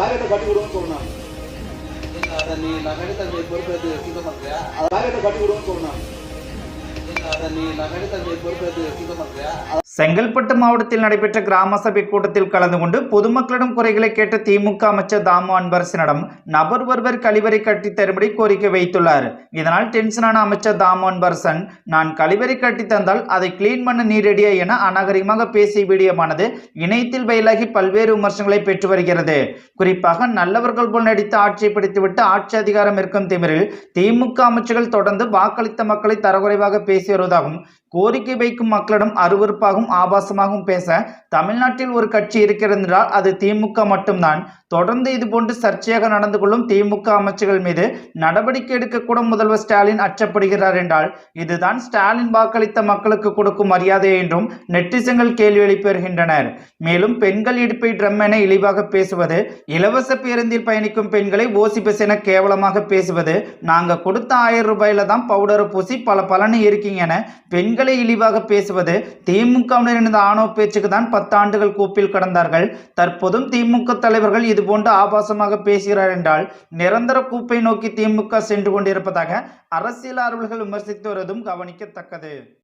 ಬಾಗದ ಬಟ್ಟಿಗಳು ಅಂತ ಕೊಡೋಣ ಅದನ್ನು ನಗಡಿತ ಬರುತ್ತದೆ ಸಿದ್ದಮಂತ್ರಿಯ ಬಾಗದ ಬಟ್ಟಿಗಳು ಅಂತ ಕೊಡೋಣ ಅದನ್ನು ನಗಡಿತ ಬರುತ್ತದೆ ಸಿದ್ದಮಂತ್ರಿಯ செங்கல்பட்டு மாவட்டத்தில் நடைபெற்ற கிராம சபை கூட்டத்தில் கலந்து கொண்டு பொதுமக்களிடம் குறைகளை கேட்ட திமுக அமைச்சர் தாமு அன்பரசனிடம் நபர் ஒருவர் கழிவறை கட்டி தரும்படி கோரிக்கை வைத்துள்ளார். இதனால் டென்ஷனான அமைச்சர் தாமு அன்பரசன் நான் கழிவறை கட்டி தந்தால் அதை கிளீன் பண்ண நீரடியா என அநாகரிகமாக பேசிய வீடியோவானது இணையத்தில் பயிலாகி பல்வேறு விமர்சனங்களை பெற்று வருகிறது. குறிப்பாக நல்லவர்கள் போல் நடித்து ஆட்சியை பிடித்துவிட்டு ஆட்சி அதிகாரம் இருக்கும் திமிரில் திமுக அமைச்சர்கள் தொடர்ந்து வாக்களித்த மக்களை தரக்குறைவாக பேசி வருவதாகவும் கோரிக்கை வைக்கும் மக்களிடம் அருவருப்பாகவும் ஆபாசமாகவும் பேச தமிழ்நாட்டில் ஒரு கட்சி இருக்கிறது என்றால் அது திமுக மட்டும்தான். தொடர்ந்து இதுபோன்று சர்ச்சையாக நடந்து கொள்ளும் திமுக அமைச்சர்கள் மீது நடவடிக்கை எடுக்கக்கூட முதல்வர் ஸ்டாலின் அச்சப்படுகிறார் என்றால் இதுதான் ஸ்டாலின் வாக்களித்த மக்களுக்கு கொடுக்கும் மரியாதை என்றும் நெட்டிசன்கள் கேள்வி எழுப்பி வருகின்றனர் மேலும் பெண்கள் இடுப்பை ட்ரம் என இழிவாக பேசுவது இலவச பேருந்தில் பயணிக்கும் பெண்களை ஓசி பஸ் என கேவலமாக பேசுவது நாங்கள் கொடுத்த ஆயிரம் ரூபாயில தான் பவுடரை பூசி பல பலனை இருக்கீங்க என பெண்கள் இழிவாக பேசுவது திமுகவினர் இந்த ஆணவ பேச்சுக்கு தான் பத்தாண்டுகள் கூப்பில் கடந்தார்கள். தற்போதும் திமுக தலைவர்கள் இதுபோன்று ஆபாசமாக பேசுகிறார் என்றால் நிரந்தர கூப்பை நோக்கி திமுக சென்று கொண்டிருப்பதாக அரசியல் ஆர்வலர்கள் விமர்சித்து வருவதும் கவனிக்கத்தக்கது.